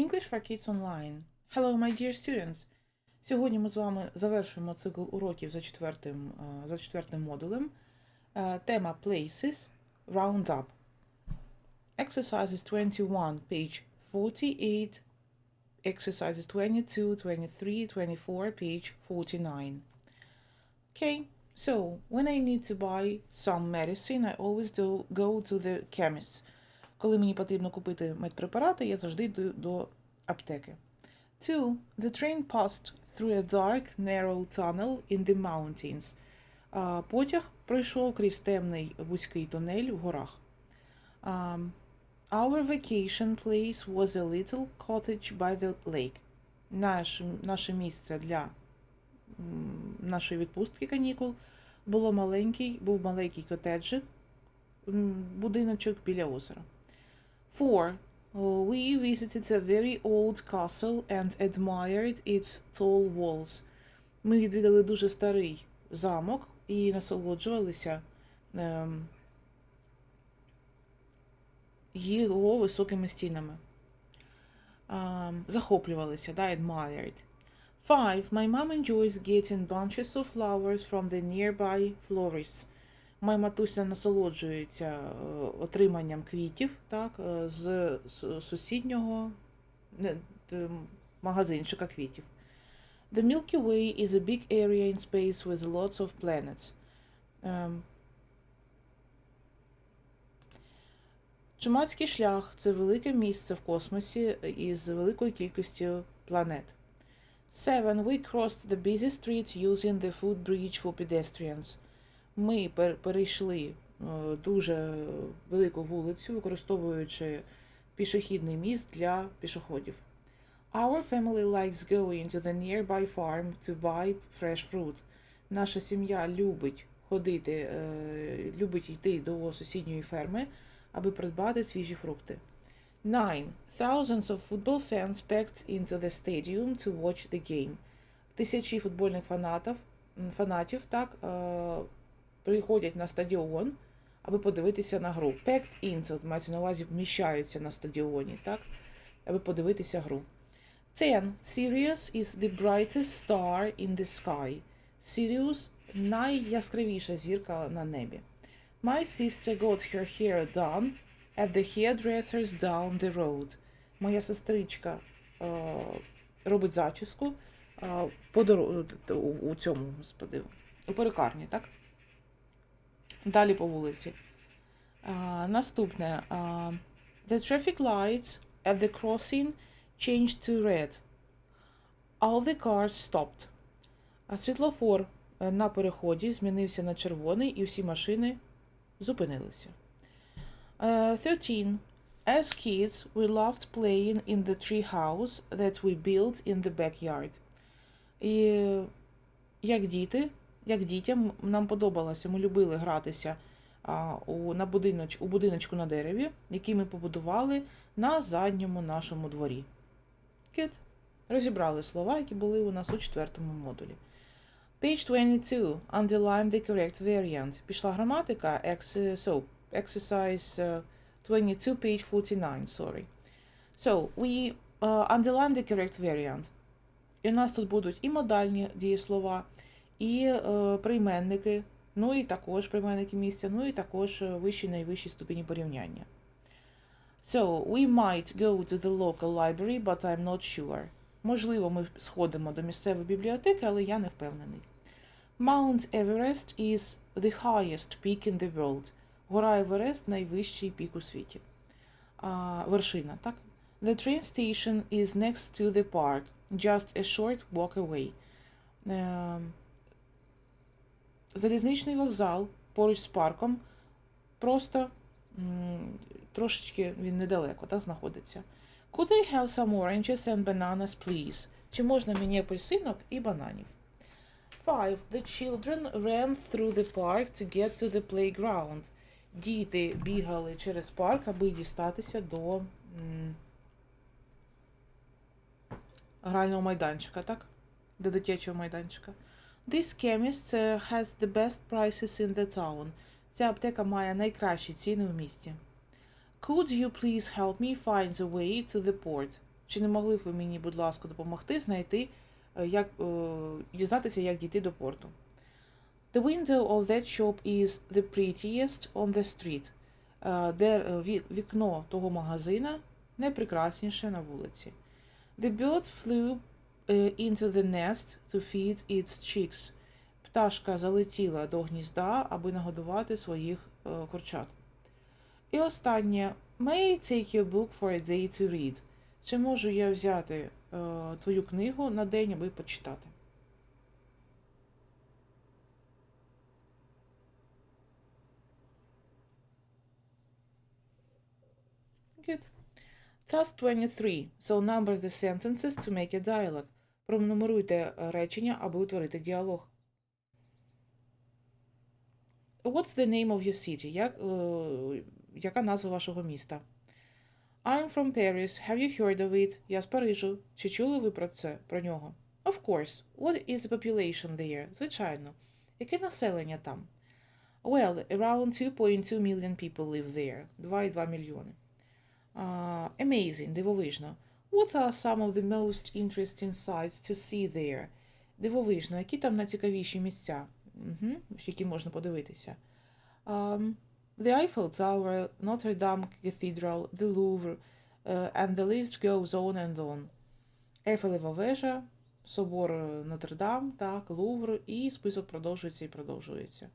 English for Kids Online. Hello, my dear students! Сьогодні ми з вами завершуємо цикл уроків за четвертим, е, за четвертим модулем. Е, Тема Places Round Up. Exercises 21, page 48. Exercises 22, 23, 24, page 49. Okay, so when I need to buy some medicine, I always do go to the chemist. Коли мені потрібно купити медпрепарати, я завжди йду до аптеки. Two, the train passed through a dark, narrow tunnel in the mountains. Потяг пройшов крізь темний вузький тунель в горах. Um, our vacation place was a little cottage by the lake. Наш, наше місце для нашої відпустки канікул було маленький, був маленький котеджик, будиночок біля озера. Four. Uh, We visited a very old castle and admired its tall walls. Ми відвідали дуже старий замок і насолоджувалися ем, його високими стінами. Um, захоплювалися, да, admired. Five. My mom enjoys getting bunches of flowers from the nearby florists. Моя матуся насолоджується е, отриманням квітів так, е, з сусіднього магазинчика квітів. The Milky Way is a big area in space with lots of planets. Ем, Чумацький шлях це велике місце в космосі із великою кількістю планет. Seven. We crossed the busy street using the footbridge for pedestrians. Ми пер- перейшли е, дуже велику вулицю, використовуючи пішохідний міст для пішоходів. Our family likes going to the nearby farm to buy fresh fruit. Наша сім'я любить ходити, е, любить йти до сусідньої ферми, аби придбати свіжі фрукти. Nine. Thousands of football fans packed into the stadium to watch the game. Тисячі футбольних фанатів, фанатів так, е, приходять на стадіон, аби подивитися на гру. Packed into, мається на увазі, вміщаються на стадіоні, так, аби подивитися гру. 10. Sirius is the brightest star in the sky. Sirius – найяскравіша зірка на небі. My sister got her hair done at the hairdressers down the road. Моя сестричка е, робить зачіску е, по доро- у, у цьому, господи, у перукарні, так? Далі по вулиці. А, наступне. А, the traffic lights at the crossing changed to red. All the cars stopped. А світлофор е, на переході змінився на червоний, і всі машини зупинилися. Е, 13. As kids, we loved playing in the tree house that we built in the backyard. І е, як діти, як дітям нам подобалося, ми любили гратися у, на будиноч, у будиночку на дереві, який ми побудували на задньому нашому дворі. Good. Розібрали слова, які були у нас у четвертому модулі. Page 22. Underline the correct variant. Пішла граматика. So, exercise uh, 22, page 49, sorry. So, we uh, underline the correct variant. І у нас тут будуть і модальні дієслова, і е, прийменники, ну і також прийменники місця, ну і також е, вищі найвищі ступені порівняння. So, we might go to the local library, but I'm not sure. Можливо, ми сходимо до місцевої бібліотеки, але я не впевнений. Mount Everest is the highest peak in the world. Гора Еверест найвищий пік у світі. А, вершина, так? The train station is next to the park, just a short walk away. Залізничний вокзал поруч з парком. Просто трошечки він недалеко так, знаходиться. Could I have some oranges and bananas, please? Чи можна мені апельсинок і бананів? Five. The children ran through the park to get to the playground. Діти бігали через парк, аби дістатися до м, грального майданчика, так? До дитячого майданчика. This chemist uh, has the best prices in the town. Ця аптека має найкращі ціни в місті. Could you please help me find the way to the port? Чи не могли б ви мені, будь ласка, допомогти знайти, е, як е, дізнатися, як дійти до порту? The window of that shop is the prettiest on the street. Е, Де е, вікно того магазина найпрекрасніше на вулиці. The bird flew е, into the nest to feed its chicks. Пташка залетіла до гнізда, аби нагодувати своїх е, курчат. І останнє. May I take your book for a day to read? Чи можу я взяти е, твою книгу на день, аби почитати? Good. Task 23. So number the sentences to make a dialogue. Пронумеруйте е, речення, аби утворити діалог. What's the name of your city? Як, е, яка назва вашого міста? I'm from Paris. Have you heard of it? Я з Парижу. Чи чули ви про це, про нього? Of course. What is the population there? Звичайно. Яке населення там? Well, around 2.2 million people live there. 2,2 мільйони. Uh, amazing, дивовижно. What are some of the most interesting sights to see there? Дивовижно, які там найцікавіші місця, угу, які можна подивитися? Um, the Eiffel Tower, Notre Dame Cathedral, the Louvre, uh, and the list goes on and on. Ейфелева вежа, собор Нотр-Дам, так, Лувр, і список продовжується і продовжується.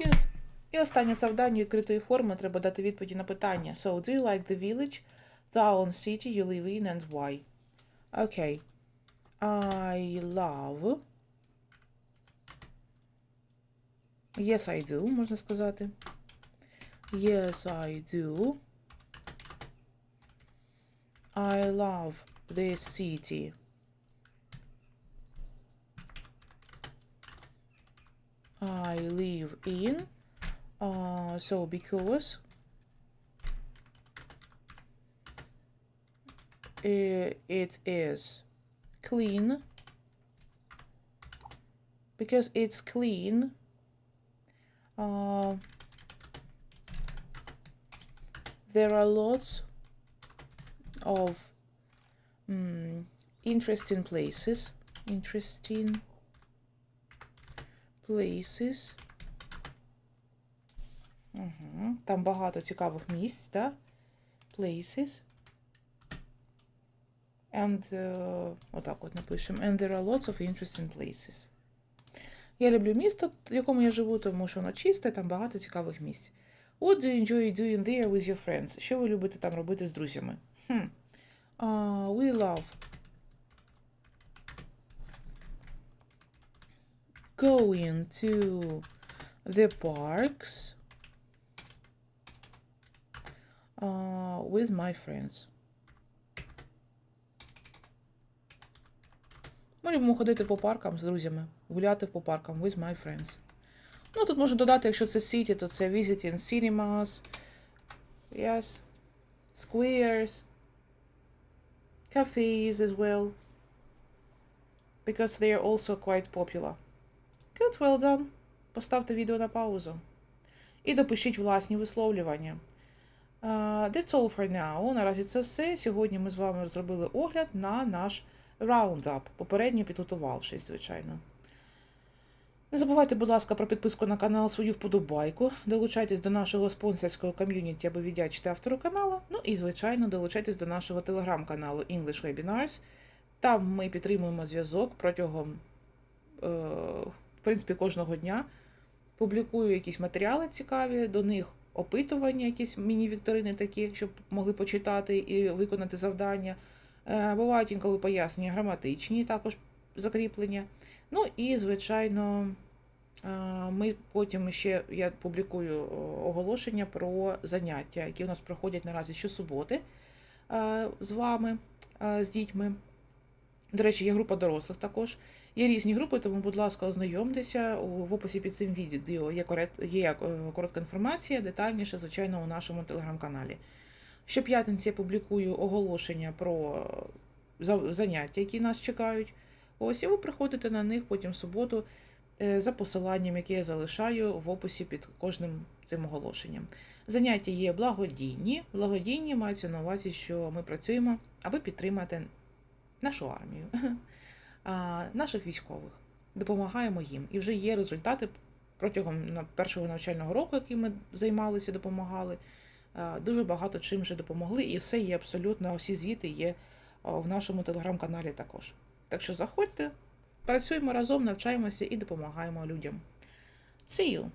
Good. І останнє завдання відкритої форми треба дати відповіді на питання. So, do you like the village, town, city you live in and why? Okay. I love. Yes, I do, можна сказати. Yes, I do. I love this city. I live in. Uh, so because it is clean. Because it's clean. Uh, there are lots of mm, interesting places. Interesting places. Угу. Там багато цікавих місць, да? Places. And uh, отак от напишемо. And there are lots of interesting places. Я люблю місто, в якому я живу, тому що воно чисте, там багато цікавих місць. What do you enjoy doing there with your friends? Що ви любите там робити з друзями? Хм. Uh, we love going to the parks uh, with my friends. Ми любимо ходити по паркам з друзями, гуляти по паркам with my friends. Ну, тут можна додати, якщо це city, то це visiting cinemas, yes, squares, cafes as well. Because they are also quite popular. Good, well done. Поставте відео на паузу. І допишіть власні висловлювання. Uh, that's all for now. Наразі це все. Сьогодні ми з вами зробили огляд на наш Roundup, попередньо підготувавшись, звичайно. Не забувайте, будь ласка, про підписку на канал, свою вподобайку. Долучайтесь до нашого спонсорського ком'юніті, аби віддячити автору каналу. Ну і, звичайно, долучайтесь до нашого телеграм-каналу English Webinars. Там ми підтримуємо зв'язок протягом, е, в принципі, кожного дня. Публікую якісь матеріали цікаві, до них опитування, якісь міні-вікторини такі, щоб могли почитати і виконати завдання. Е, Бувають інколи пояснення граматичні, також закріплення. Ну і, звичайно, е, ми потім ще я публікую оголошення про заняття, які у нас проходять наразі щосуботи е, з вами, е, з дітьми. До речі, є група дорослих також. Є різні групи, тому, будь ласка, ознайомтеся. В описі під цим відео є, є е, коротка інформація, детальніше, звичайно, у нашому телеграм-каналі. Щоп'ятниці я публікую оголошення про е, заняття, які нас чекають. Ось і ви приходите на них потім в суботу е, за посиланням, яке я залишаю в описі під кожним цим оголошенням. Заняття є благодійні. Благодійні мається на увазі, що ми працюємо, аби підтримати нашу армію, наших військових. Допомагаємо їм. І вже є результати протягом першого навчального року, який ми займалися, допомагали. Дуже багато чим вже допомогли, і все є абсолютно, усі звіти є в нашому телеграм-каналі також. Так що заходьте, працюємо разом, навчаємося і допомагаємо людям. See you!